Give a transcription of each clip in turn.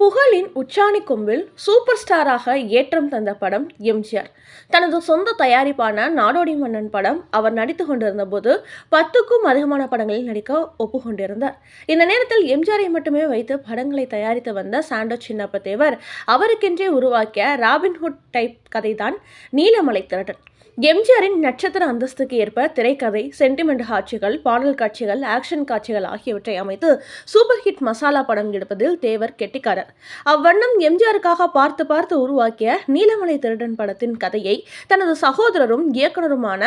புகழின் உச்சாணி கொம்பில் சூப்பர் ஸ்டாராக ஏற்றம் தந்த படம் எம்ஜிஆர். தனது சொந்த தயாரிப்பான நாடோடி மன்னன் படம் அவர் நடித்து கொண்டிருந்த போது பத்துக்கும் அதிகமான படங்களில் நடிக்க ஒப்புக்கொண்டிருந்தார். இந்த நேரத்தில் எம்ஜிஆரை மட்டுமே வைத்து படங்களை தயாரித்து வந்த சாண்டோ சின்னப்ப தேவர் அவருக்கென்றே உருவாக்கிய ராபின்ஹுட் டைப் கதைதான் நீலமலை திரட்டன் எம்ஜிஆரின் நட்சத்திர அந்தஸ்துக்கு ஏற்ப திரைக்கதை சென்டிமெண்ட் காட்சிகள் பாடல் காட்சிகள் ஆக்ஷன் காட்சிகள் ஆகியவற்றை அமைத்து சூப்பர் ஹிட் மசாலா படம் எடுப்பதில் தேவர் கெட்டிக்காரர். அவ்வண்ணம் எம்ஜிஆருக்காக பார்த்து பார்த்து உருவாக்கிய நீலமலை திருடன் படத்தின் கதையை தனது சகோதரரும் இயக்குனருமான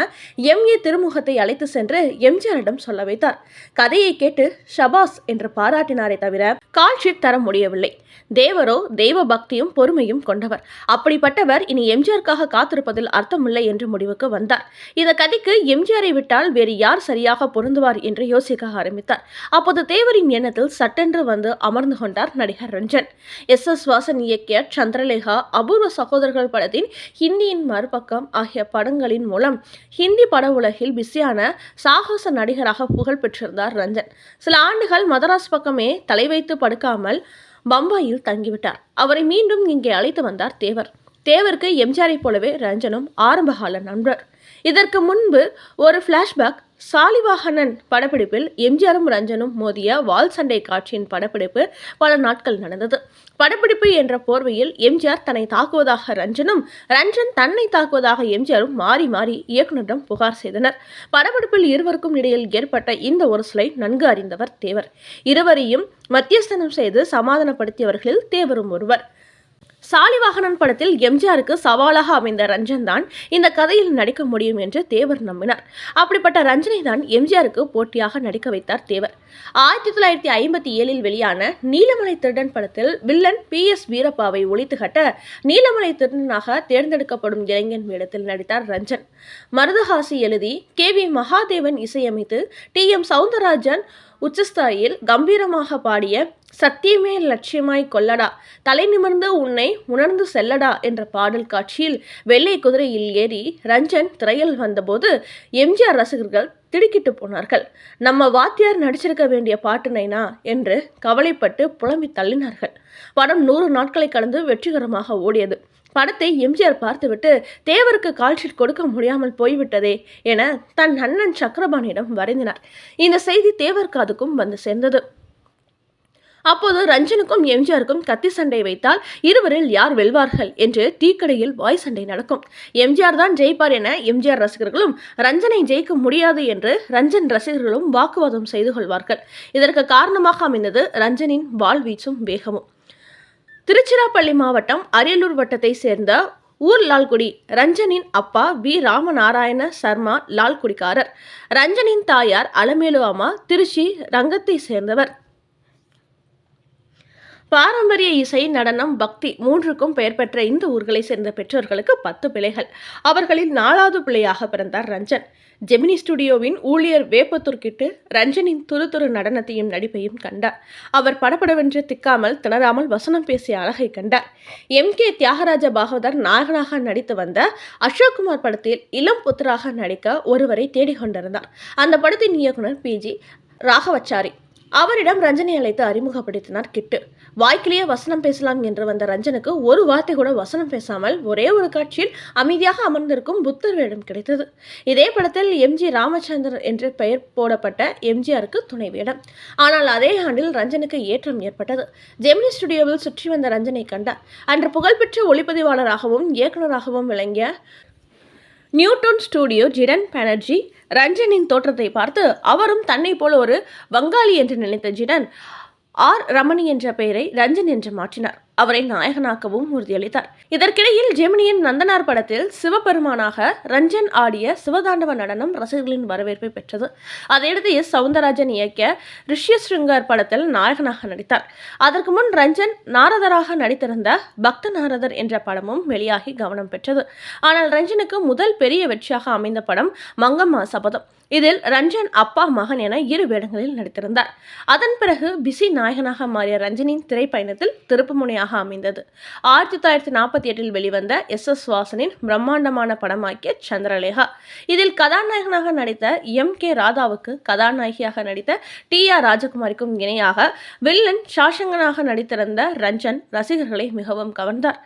எம். ஏ. திருமுகத்தை அழைத்து சென்று எம்ஜிஆரிடம் சொல்ல வைத்தார். கதையை கேட்டு ஷபாஸ் என்று பாராட்டினாரே தவிர கால்ஷீட் தர முடியவில்லை. தேவரோ தெய்வ பக்தியும் பொறுமையும் கொண்டவர். அப்படிப்பட்டவர் இனி எம்ஜிஆருக்காக காத்திருப்பதில் அர்த்தமில்லை என்று முடிவுக்கு வந்தார். இந்த கதைக்கு எம்ஜிஆரை விட்டால் வேறு யார் சரியாக பொருந்துவார் என்று யோசிக்க ஆரம்பித்தார். அப்போது தேவரின் எண்ணத்தில் சட்டென்று வந்து அமர்ந்து கொண்டார் நடிகர் ரஞ்சன். எஸ். எஸ். வாசன் இயக்கிய சந்திரலேகா அபூர்வ சகோதரர்கள் படத்தின் ஹிந்தியின் மறுபக்கம் ஆகிய படங்களின் மூலம் ஹிந்தி பட உலகில் பிஸியான சாகச நடிகராக புகழ் பெற்றிருந்தார் ரஞ்சன். சில ஆண்டுகள் மதராஸ் பக்கமே தலை வைத்து படுக்காமல் பம்பாயில் தங்கிவிட்டார். அவரை மீண்டும் இங்கே அழைத்து வந்தார் தேவர். தேவருக்கு எம்ஜிஆரை போலவே ரஞ்சனும் ஆரம்பகால நண்பர். இதற்கு முன்பு ஒரு ஃப்ளாஷ்பேக் சாலிவாகனன் படப்பிடிப்பில் எம்ஜிஆரும் ரஞ்சனும் மோதிய வால் சண்டை காட்சியின் படப்பிடிப்பு பல நாட்கள் நடந்தது. படப்பிடிப்பு என்ற போர்வையில் எம்ஜிஆர் தன்னை தாக்குவதாக ரஞ்சனும் ரஞ்சன் தன்னை தாக்குவதாக எம்ஜிஆரும் மாறி மாறி இயக்குநரிடம் புகார் செய்தனர். படப்பிடிப்பில் இருவருக்கும் இடையில் ஏற்பட்ட இந்த ஒரு சிலை நன்கு அறிந்தவர் தேவர். இருவரையும் மத்தியஸ்தனம் செய்து சமாதானப்படுத்தியவர்களில் தேவரும் ஒருவர். சாலிவாகனன் படத்தில் எம்ஜிஆருக்கு சவாலாக அமைந்த ரஞ்சன் தான் இந்த கதையில் நடிக்க முடியும் என்று தேவர் நம்பினார். அப்படிப்பட்ட ரஞ்சனை தான் எம்ஜிஆருக்கு போட்டியாக நடிக்க வைத்தார் தேவர். ஆயிரத்தி தொள்ளாயிரத்தி ஐம்பத்தி ஏழில் வெளியான நீலமலை திருடன் படத்தில் வில்லன் பி. எஸ். வீரப்பாவை ஒழித்து கட்ட நீலமலை திருடனாக தேர்ந்தெடுக்கப்படும் இளைஞன் வேடத்தில் நடித்தார் ரஞ்சன். மருதஹாசி எழுதி கே. வி. மகாதேவன் இசையமைத்து டி. எம். சவுந்தரராஜன் உச்சஸ்தாயில் கம்பீரமாக பாடிய சத்தியமே லட்சியமாய் கொல்லடா தலை நிமிர்ந்து உன்னை உணர்ந்து செல்லடா என்ற பாடல் காட்சியில் வெள்ளை குதிரையில் ஏறி ரஞ்சன் திரையில் வந்தபோது எம்ஜிஆர் ரசிகர்கள் திடுக்கிட்டு போனார்கள். நம்ம வாத்தியார் நடிச்சிருக்க வேண்டிய பாட்டு நைனா என்று கவலைப்பட்டு புலம்பி தள்ளினார்கள். படம் நூறு நாட்களை கடந்து வெற்றிகரமாக ஓடியது. படத்தை எம்ஜிஆர் பார்த்துவிட்டு தேவருக்கு கால்ஷீட் கொடுக்க முடியாமல் போய்விட்டதே என தன் அண்ணன் சக்கரபாணியிடம் வரைந்தினார். இந்த செய்தி தேவர் காதுக்கும் வந்து சேர்ந்தது. அப்போது ரஞ்சனுக்கும் எம்ஜிஆருக்கும் கத்தி சண்டை வைத்தால் இருவரில் யார் வெல்வார்கள் என்று டீ கடையில் வாய் சண்டை நடக்கும். எம்ஜிஆர் தான் ஜெயிப்பார் என எம்ஜிஆர் ரசிகர்களும் ரஞ்சனை ஜெயிக்க முடியாது என்று ரஞ்சன் ரசிகர்களும் வாக்குவாதம் செய்து கொள்வார்கள். இதற்கு காரணமாக அமைந்தது ரஞ்சனின் வாழ்வீச்சும் வேகமும். திருச்சிராப்பள்ளி மாவட்டம் அரியலூர் வட்டத்தை சேர்ந்த ஊர் லால்குடி ரஞ்சனின் அப்பா வி. ராமநாராயண சர்மா லால்குடிக்காரர். ரஞ்சனின் தாயார் அலமேலு அம்மா திருச்சி ரங்கத்தை சேர்ந்தவர். பாரம்பரிய இசை நடனம் பக்தி மூன்றுக்கும் பெயர் பெற்ற இந்த ஊர்களை சேர்ந்த பெற்றோர்களுக்கு பத்து பிள்ளைகள். அவர்களில் நாலாவது பிள்ளையாக பிறந்தார் ரஞ்சன். ஜெமினி ஸ்டுடியோவின் ஊழியர் வேப்பத்துர்கிட்டு ரஞ்சனின் துரு துரு நடனத்தையும் நடிப்பையும் கண்டார். அவர் படப்படவென்று திக்காமல் திணறாமல் வசனம் பேசிய அழகை கண்டார். எம். கே. தியாகராஜ பாகவதர் நாயகனாக நடித்து வந்த அசோக்குமார் படத்தில் இளம் புத்தராக நடிக்க ஒருவரை தேடிக்கொண்டிருந்தார் அந்த படத்தின் இயக்குனர் பிஜி ராகவச்சாரி. அவரிடம் ரஞ்சனை அழைத்து அறிமுகப்படுத்தினார் கிட்டு. வாய்க்கிலேயே வசனம் பேசலாம் என்று வந்த ரஞ்சனுக்கு ஒரு வார்த்தை கூட வசனம் பேசாமல் ஒரே ஒரு காட்சியில் அமைதியாக அமர்ந்திருக்கும் புத்தர் வேடம் கிடைத்தது. இதே படத்தில் எம்ஜி ராமச்சந்திரன் என்று பெயர் போடப்பட்ட எம்ஜிஆருக்கு துணை வேடம். ஆனால் அதே ஆண்டில் ரஞ்சனுக்கு ஏற்றம் ஏற்பட்டது. ஜெமினி ஸ்டுடியோவில் சுற்றி வந்த ரஞ்சனை கண்டார். அன்று புகழ்பெற்ற ஒளிப்பதிவாளராகவும் இயக்குநராகவும் விளங்கிய நியூட்டன் ஸ்டுடியோ ஜிடன் பானர்ஜி ரஞ்சனின் தோற்றத்தை பார்த்து அவரும் தன்னை போல ஒரு வங்காளி என்று நினைத்த ஜிடன் ஆர் ரமணி என்ற பெயரை ரஞ்சன் என்று மாற்றினார். அவரை நாயகனாக்கவும் உறுதியளித்தார். இதற்கிடையில் ஜெமினியின் நந்தனார் படத்தில் சிவபெருமானாக ரஞ்சன் ஆடிய சிவதாண்டவ நடனம் ரசிகர்களின் வரவேற்பை பெற்றது. அதையடுத்து எஸ். சவுந்தரராஜன் இயக்கிய ரிஷ்யஸ்ருங்கர் படத்தில் நாயகனாக நடித்தார். அதற்கு முன் ரஞ்சன் நாரதராக நடித்திருந்த பக்த நாரதர் என்ற படமும் வெளியாகி கவனம் பெற்றது. ஆனால் ரஞ்சனுக்கு முதல் பெரிய வெற்றியாக அமைந்த படம் மங்கம்மா சபதம். இதில் ரஞ்சன் அப்பா மகன் என இரு வேடங்களில் நடித்திருந்தார். அதன் பிறகு பிசி நாயகனாக மாறிய ரஞ்சனின் திரைப்பயணத்தில் திருப்புமுனையாக படமாக அமைந்தது. ஆயிரத்தி தொள்ளாயிரத்தி நாற்பத்தி எட்டில் வெளிவந்த எஸ். எஸ். வாசனின் பிரம்மாண்டமான படமாக்கிய சந்திரலேகா. இதில் கதாநாயகனாக நடித்த எம். கே. ராதாவுக்கு கதாநாயகியாக நடித்த டி. ஆர். ராஜகுமாரிக்கும் இணையாக வில்லன் சாஷங்கனாக நடித்திருந்த ரஞ்சன் ரசிகர்களை மிகவும் கவர்ந்தார்.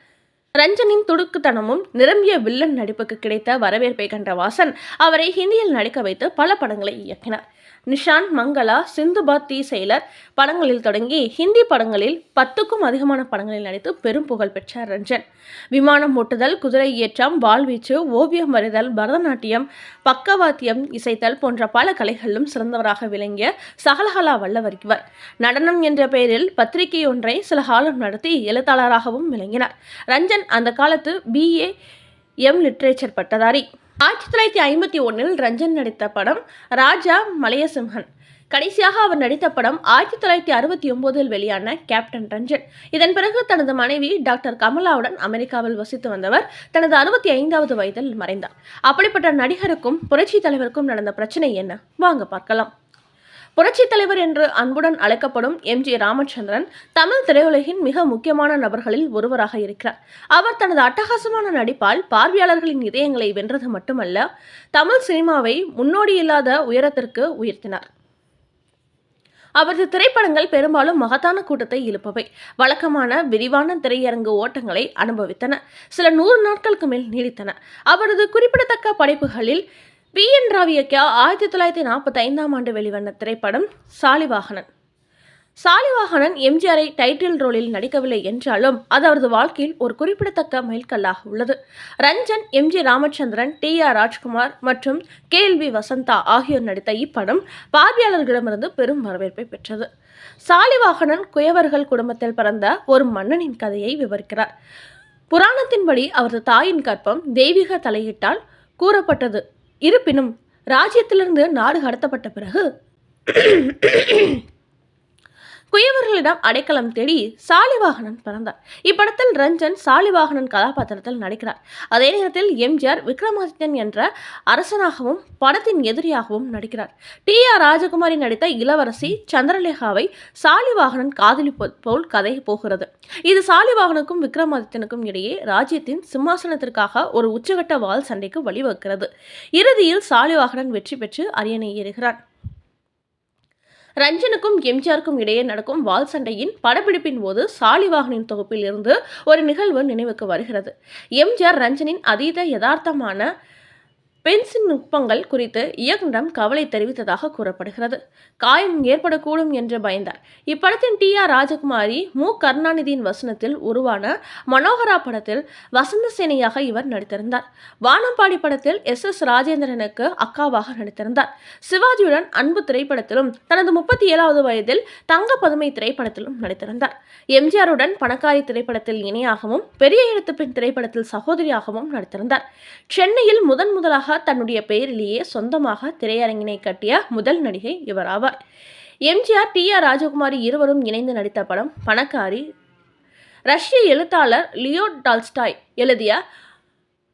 ரஞ்சனின் துடுக்குத்தனமும் நிரம்பிய வில்லன் நடிப்புக்கு கிடைத்த வரவேற்பை கண்ட வாசன் அவரை ஹிந்தியில் நடிக்க வைத்து பல படங்களை இயக்கினார். நிஷான் மங்களா சிந்துபாத் தி செயலர் படங்களில் தொடங்கி ஹிந்தி படங்களில் பத்துக்கும் அதிகமான படங்களில் நடித்து பெரும் புகழ் பெற்றார் ரஞ்சன். விமானம் ஓட்டுதல் குதிரை ஏற்றம் வாழ்வீச்சு ஓவியம் வரைதல் பரதநாட்டியம் பக்கவாத்தியம் இசைத்தல் போன்ற பல கலைகளிலும் சிறந்தவராக விளங்கிய சகலகலா வல்லவர் இவர். நடனம் என்ற பெயரில் பத்திரிகை ஒன்றை சில காலம் நடத்தி எழுத்தாளராகவும் விளங்கினார். ரஞ்சன் அந்த காலத்து பிஏ எம் லிட்ரேச்சர் பட்டதாரி. ஆயிரத்தி தொள்ளாயிரத்தி ஐம்பத்தி ஒன்றில் ரஞ்சன் நடித்த படம் ராஜா மலையசிம்ஹன். கடைசியாக அவர் நடித்த படம் ஆயிரத்தி தொள்ளாயிரத்தி அறுபத்தி ஒன்பதில் வெளியான கேப்டன் ரஞ்சன். இதன் பிறகு தனது மனைவி டாக்டர் கமலாவுடன் அமெரிக்காவில் வசித்து வந்தவர் தனது அறுபத்தி ஐந்தாவது வயதில் மறைந்தார். அப்படிப்பட்ட நடிகருக்கும் புரட்சி தலைவருக்கும் நடந்த பிரச்சனை என்ன? வாங்க பார்க்கலாம். புரட்சித் தலைவர் என்று அன்புடன் அழைக்கப்படும் எம் ஜி ராமச்சந்திரன் தமிழ் திரையுலகின் மிக முக்கியமான நபர்களில் ஒருவராக இருக்கிறார். அவர் தனது அட்டகாசமான நடிப்பால் பார்வையாளர்களின் இதயங்களை வென்றது மட்டுமல்ல தமிழ் சினிமாவை முன்னோடியில்லாத உயரத்திற்கு உயர்த்தினார். அவரது திரைப்படங்கள் பெரும்பாலும் மகத்தான கூட்டத்தை இழுப்பவை வழக்கமான விரிவான திரையரங்கு ஓட்டங்களை அனுபவித்தன. சில நூறு நாட்களுக்கு மேல் நீடித்தன. அவரது குறிப்பிடத்தக்க படைப்புகளில் பி என் ராவி இயக்கிய ஆயிரத்தி தொள்ளாயிரத்தி நாற்பத்தைந்தாம் ஆண்டு வெளிவந்த திரைப்படம் சாலிவாகனன். சாலிவாகனன் எம்ஜிஆரை டைட்டில் ரோலில் நடிக்கவில்லை என்றாலும் அது அவரது வாழ்க்கையில் ஒரு குறிப்பிடத்தக்க மைல்கல்லாக உள்ளது. Ranjan M G Ramachandran T R Rajkumar மற்றும் கே எல் வி வசந்தா ஆகியோர் நடித்த இப்படம் பார்வையாளர்களிடமிருந்து பெரும் வரவேற்பை பெற்றது. சாலிவாகனன் குயவர்கள் குடும்பத்தில் பிறந்த ஒரு மன்னனின் கதையை விவரிக்கிறார். புராணத்தின்படி அவரது தாயின் கற்பம் தெய்வீக தலையிட்டால் கூறப்பட்டது. இருப்பினும் ராஜ்யத்திலிருந்து நாடு கடத்தப்பட்ட பிறகு குயவர்களிடம் அடைக்கலம் தேடி சாலிவாகனன் பிறந்தார். இப்படத்தில் ரஞ்சன் சாலிவாகனன் கதாபாத்திரத்தில் நடிக்கிறார். அதே நேரத்தில் எம்ஜிஆர் விக்ரமாதித்யன் என்ற அரசனாகவும் படத்தின் எதிரியாகவும் நடிக்கிறார். டி. ஆர். ராஜகுமாரி நடித்த இளவரசி சந்திரலேகாவை சாலிவாகனன் காதலிப்பது போல் கதை போகிறது. இது சாலிவாகனுக்கும் விக்ரமாதித்யனுக்கும் இடையே ராஜ்யத்தின் சிம்மாசனத்திற்காக ஒரு உச்சகட்ட வால் சண்டைக்கு வழிவகுக்கிறது. இறுதியில் சாலிவாகனன் வெற்றி பெற்று அரியணை ஏறுகிறான் ரஞ்சனுக்கும் எம்ஜிஆருக்கும் இடையே நடக்கும் வால் சண்டையின் படப்பிடிப்பின் போது சாலிவாகனின் தொகுப்பில் இருந்து ஒரு நிகழ்வு நினைவுக்கு வருகிறது. எம்ஜிஆர் ரஞ்சனின் அதீத யதார்த்தமான பென்சின் நுட்பங்கள் குறித்து இயக்குநரம் கவலை தெரிவித்ததாக கூறப்படுகிறது. காயம் ஏற்படக்கூடும் என்று பயந்தார். இப்படத்தின் டி. ஆர். ராஜகுமாரி மு. கருணாநிதியின் வசனத்தில் உருவான மனோகரா படத்தில் வசந்த சேனையாக இவர் நடித்திருந்தார். வானம்பாடி படத்தில் எஸ். எஸ். ராஜேந்திரனுக்கு அக்காவாக நடித்திருந்தார். சிவாஜியுடன் அன்பு திரைப்படத்திலும் தனது முப்பத்தி ஏழாவது வயதில் தங்க பதுமை திரைப்படத்திலும் நடித்திருந்தார். எம்ஜிஆருடன் பணக்காரி திரைப்படத்தில் இணையாகவும் பெரிய எழுத்து பெண் திரைப்படத்தில் சகோதரியாகவும் நடித்திருந்தார். சென்னையில் முதன் முதலாக தன்னுடைய பெயரிலேயே சொந்தமாக திரையரங்கினை கட்டிய முதல் நடிகை இவர் ஆவார். எம்ஜிஆர் டி. ஆர். ராஜகுமாரி இருவரும் இணைந்து நடித்த படம் பணக்காரி ரஷ்ய எழுத்தாளர் லியோ டால்ஸ்டாய் எழுதிய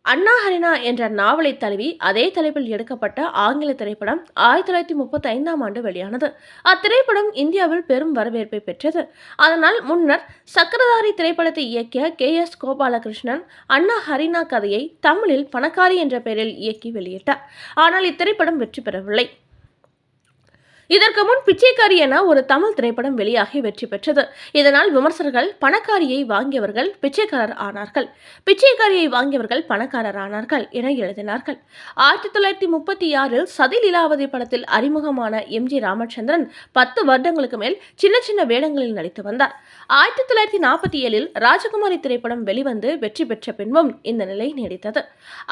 அண்ணா ஹரினா என்ற நாவலை தழுவி அதே தலைப்பில் எடுக்கப்பட்ட ஆங்கில திரைப்படம் ஆயிரத்தி தொள்ளாயிரத்தி முப்பத்தி ஐந்தாம் ஆண்டு வெளியானது. அத்திரைப்படம் இந்தியாவில் பெரும் வரவேற்பை பெற்றது. அதனால் முன்னர் சக்கரதாரி திரைப்படத்தை இயக்கிய கே எஸ் கோபாலகிருஷ்ணன் அண்ணா ஹரினா கதையை தமிழில் பணக்காரி என்ற பெயரில் இயக்கி வெளியிட்டார். ஆனால் இத்திரைப்படம் வெற்றி பெறவில்லை. இதற்கு முன் பிச்சைக்காரி என ஒரு தமிழ் திரைப்படம் வெளியாகி வெற்றி பெற்றது. இதனால் விமர்சகர்கள் பணக்காரியை வாங்கியவர்கள் பிச்சைக்காரர் ஆனார்கள். பிச்சைக்காரியை வாங்கியவர்கள் பணக்காரர் ஆனார்கள் என எழுதினார்கள். ஆயிரத்தி தொள்ளாயிரத்தி முப்பத்தி ஆறில் சதி லீலாவதி படத்தில் அறிமுகமான எம். ஜி. ராமச்சந்திரன் பத்து வருடங்களுக்கு மேல் சின்ன சின்ன வேடங்களில் நடித்து வந்தார். ஆயிரத்தி தொள்ளாயிரத்தி நாற்பத்தி ஏழில் ராஜகுமாரி திரைப்படம் வெளிவந்து வெற்றி பெற்ற பின்பும் இந்த நிலை நீடித்தது.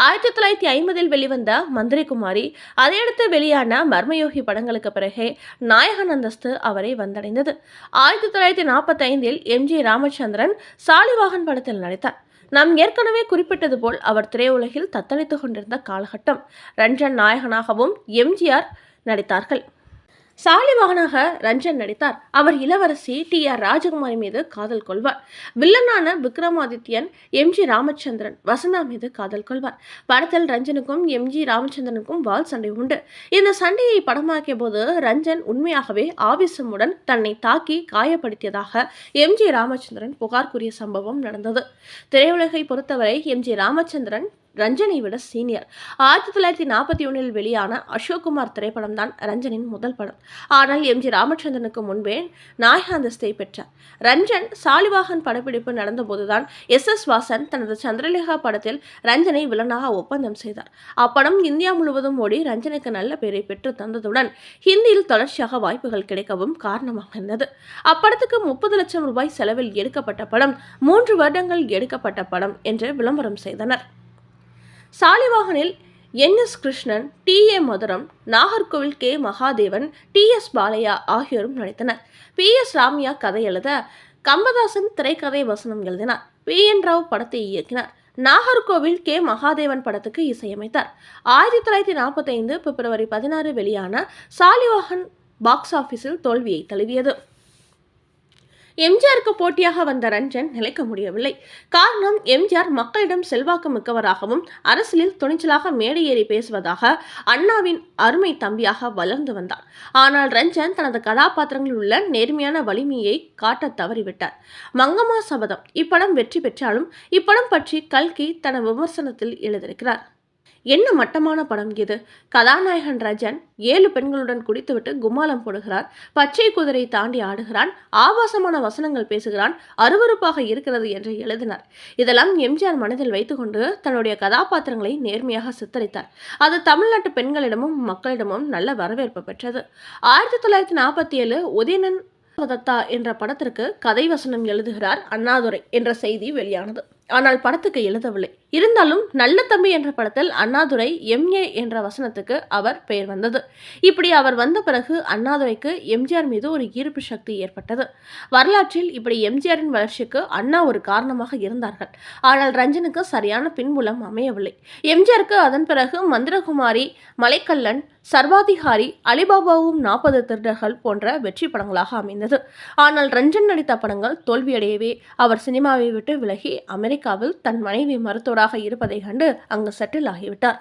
ஆயிரத்தி தொள்ளாயிரத்தி ஐம்பதில் வெளிவந்த மந்திரிகுமாரி அதையடுத்து வெளியான மர்மயோகி படங்களுக்கு பிறகே நாயகன் அந்தஸ்து அவரை வந்தடைந்தது. ஆயிரத்தி தொள்ளாயிரத்தி நாற்பத்தி ஐந்தில் எம். ஜி. ராமச்சந்திரன் சாலிவாகன் படத்தில் நடித்தார். நாம் ஏற்கனவே குறிப்பிட்டது போல் அவர் திரையுலகில் தத்தளித்துக் கொண்டிருந்த காலகட்டம். ரஞ்சன் நாயகனாகவும் எம்ஜிஆர் நடித்தார்கள். சாலிவாகனாக ரஞ்சன் நடித்தார். அவர் இளவரசி டி ஆர் ராஜகுமாரி மீது காதல் கொள்வார். வில்லனான விக்ரமாதித்யன் எம் ஜி ராமச்சந்திரன் வசந்தா மீது காதல் கொள்வார். படத்தில் ரஞ்சனுக்கும் எம் ஜி ராமச்சந்திரனுக்கும் வால் சண்டை உண்டு. இந்த சண்டையை படமாக்கிய போது ரஞ்சன் உண்மையாகவே ஆவேசமுடன் தன்னை தாக்கி காயப்படுத்தியதாக எம் ஜி ராமச்சந்திரன் புகார் கூறிய சம்பவம் நடந்தது. திரையுலகை பொறுத்தவரை எம் ஜி ராமச்சந்திரன் ரஞ்சனை விட சீனியர். ஆயிரத்தி தொள்ளாயிரத்தி நாற்பத்தி ஒன்றில் வெளியான அசோக்குமார் திரைப்படம் தான் ரஞ்சனின் முதல் படம். ஆனால் எம். ஜி. ராமச்சந்திரனுக்கு முன்பே நாயக அந்தஸ்தை பெற்றார். ரஞ்சன் சாலிவாகன் படப்பிடிப்பு நடந்தபோதுதான் எஸ். எஸ். வாசன் தனது சந்திரலேகா படத்தில் ரஞ்சனை வில்லனாக ஒப்பந்தம் செய்தார். அப்படம் இந்தியா முழுவதும் ஓடி ரஞ்சனுக்கு நல்ல பெயரை பெற்று தந்ததுடன் ஹிந்தியில் தொடர்ச்சியாக வாய்ப்புகள் கிடைக்கவும் காரணமாக இருந்தது. அப்படத்துக்கு முப்பது லட்சம் ரூபாய் செலவில் எடுக்கப்பட்ட படம் மூன்று வருடங்கள் எடுக்கப்பட்ட படம் என்று விளம்பரம் செய்தனர். சாலிவாகனில் N S Krishnan T A Mathuram Nagercoil K Mahadevan T S Balaiah ஆகியோரும் நடித்தனர். பி எஸ் ராமியா கதை எழுத கம்பதாசன் திரைக்கதை வசனம் எழுதினார். பி என் ராவ் படத்தை இயக்கினார். நாகர்கோவில் கே மகாதேவன் படத்துக்கு இசையமைத்தார். ஆயிரத்தி தொள்ளாயிரத்தி நாற்பத்தைந்து பிப்ரவரி பதினாறு வெளியான சாலிவாகன் பாக்ஸ் ஆஃபீஸில் தோல்வியை தழுவியது. எம்ஜிஆருக்கு போட்டியாக வந்த ரஞ்சன் நிலைக்க முடியவில்லை. காரணம் எம்ஜிஆர் மக்களிடம் செல்வாக்கு மிக்கவராகவும் அரசியலில் துணிச்சலாக மேடை ஏறி பேசுவதாக அண்ணாவின் அருமை தம்பியாக வளர்ந்து வந்தார். ஆனால் ரஞ்சன் தனது கதாபாத்திரங்களில் உள்ள நேர்மையான வலிமையை காட்ட தவறிவிட்டார். மங்கம்மா சபதம் இப்படம் வெற்றி பெற்றாலும் இப்படம் பற்றி கல்கி தன விமர்சனத்தில் எழுதியிருக்கிறார். என்ன மட்டமான படம் இது? கதாநாயகன் ரஜன் ஏழு பெண்களுடன் குடித்துவிட்டு கும்மாலம் போடுகிறார். பச்சை குதிரை தாண்டி ஆடுகிறான். ஆபாசமான வசனங்கள் பேசுகிறான். அருவருப்பாக இருக்கிறது என்று எழுதினார். இதெல்லாம் எம்ஜிஆர் மனதில் வைத்துக்கொண்டு தன்னுடைய கதாபாத்திரங்களை நேர்மையாக சித்தரித்தார். அது தமிழ்நாட்டு பெண்களிடமும் மக்களிடமும் நல்ல வரவேற்பு பெற்றது. ஆயிரத்தி தொள்ளாயிரத்தி நாற்பத்தி ஏழு உதயனன் தத்தா என்ற படத்திற்கு கதை வசனம் எழுதுகிறார் அண்ணாதுரை என்ற செய்தி வெளியானது. ஆனால் படத்துக்கு எழுதவில்லை. இருந்தாலும் நல்ல தம்பி என்ற படத்தில் அண்ணாதுரை எம்ஏ என்ற வசனத்துக்கு அவர் பெயர் வந்தது. இப்படி அவர் வந்த பிறகு அண்ணாதுரைக்கு எம்ஜிஆர் மீது ஒரு ஈர்ப்பு சக்தி ஏற்பட்டது. வரலாற்றில் இப்படி எம்ஜிஆரின் வளர்ச்சிக்கு அண்ணா ஒரு காரணமாக இருந்தார்கள். ஆனால் ரஞ்சனுக்கு சரியான பின்புலம் அமையவில்லை. எம்ஜிஆருக்கு அதன் பிறகு மந்திரகுமாரி மலைக்கல்லன் சர்வாதிகாரி அலிபாபாவும் நாற்பது திருடர்கள் போன்ற வெற்றி படங்களாக அமைந்தது. ஆனால் ரஞ்சன் நடித்த படங்கள் தோல்வியடையவே அவர் சினிமாவை விட்டு விலகி அமெரிக்காவில் தன் மனைவி மருத்துவராக இருப்பதை கண்டு அங்கு செட்டில் ஆகிவிட்டார்.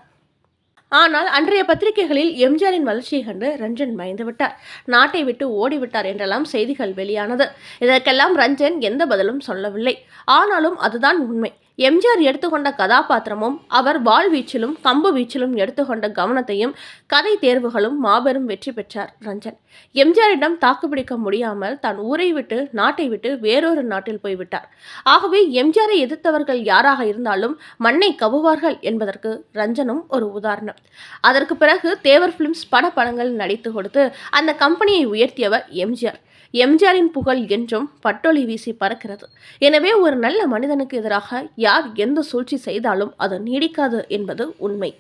ஆனால் அன்றைய பத்திரிகைகளில் எம்ஜிஆரின் வளர்ச்சியை கண்டு ரஞ்சன் மயந்து விட்டார் நாட்டை விட்டு ஓடிவிட்டார் என்றெல்லாம் செய்திகள் வெளியானது. இதற்கெல்லாம் ரஞ்சன் எந்த பதிலும் சொல்லவில்லை. ஆனாலும் அதுதான் உண்மை. எம்ஜிஆர் எடுத்துக்கொண்ட கதாபாத்திரமும் அவர் வாள் வீச்சிலும் கம்பு வீச்சிலும் எடுத்துக்கொண்ட கவனத்தையும் கதை தேர்வுகளும் மாபெரும் வெற்றி பெற்றார் ரஞ்சன். எம்ஜிஆரிடம் தாக்குப்பிடிக்க முடியாமல் தான் ஊரை விட்டு நாட்டை விட்டு வேறொரு நாட்டில் போய்விட்டார் ஆகவே எம்ஜிஆரை எதிர்த்தவர்கள் யாராக இருந்தாலும் மண்ணை கவுவார்கள் என்பதற்கு ரஞ்சனும் ஒரு உதாரணம். அதற்கு பிறகு தேவர் பிலிம்ஸ் பட படங்கள் நடித்து கொடுத்து அந்த கம்பெனியை உயர்த்தியவர் எம்ஜிஆர். எம்ஜிஆரின் புகழ் என்றும் பட்டொலி வீசி பறக்கிறது. எனவே ஒரு நல்ல மனிதனுக்கு எதிராக யார் எந்த சூழ்ச்சி செய்தாலும் அது நீடிக்காது என்பது உண்மை.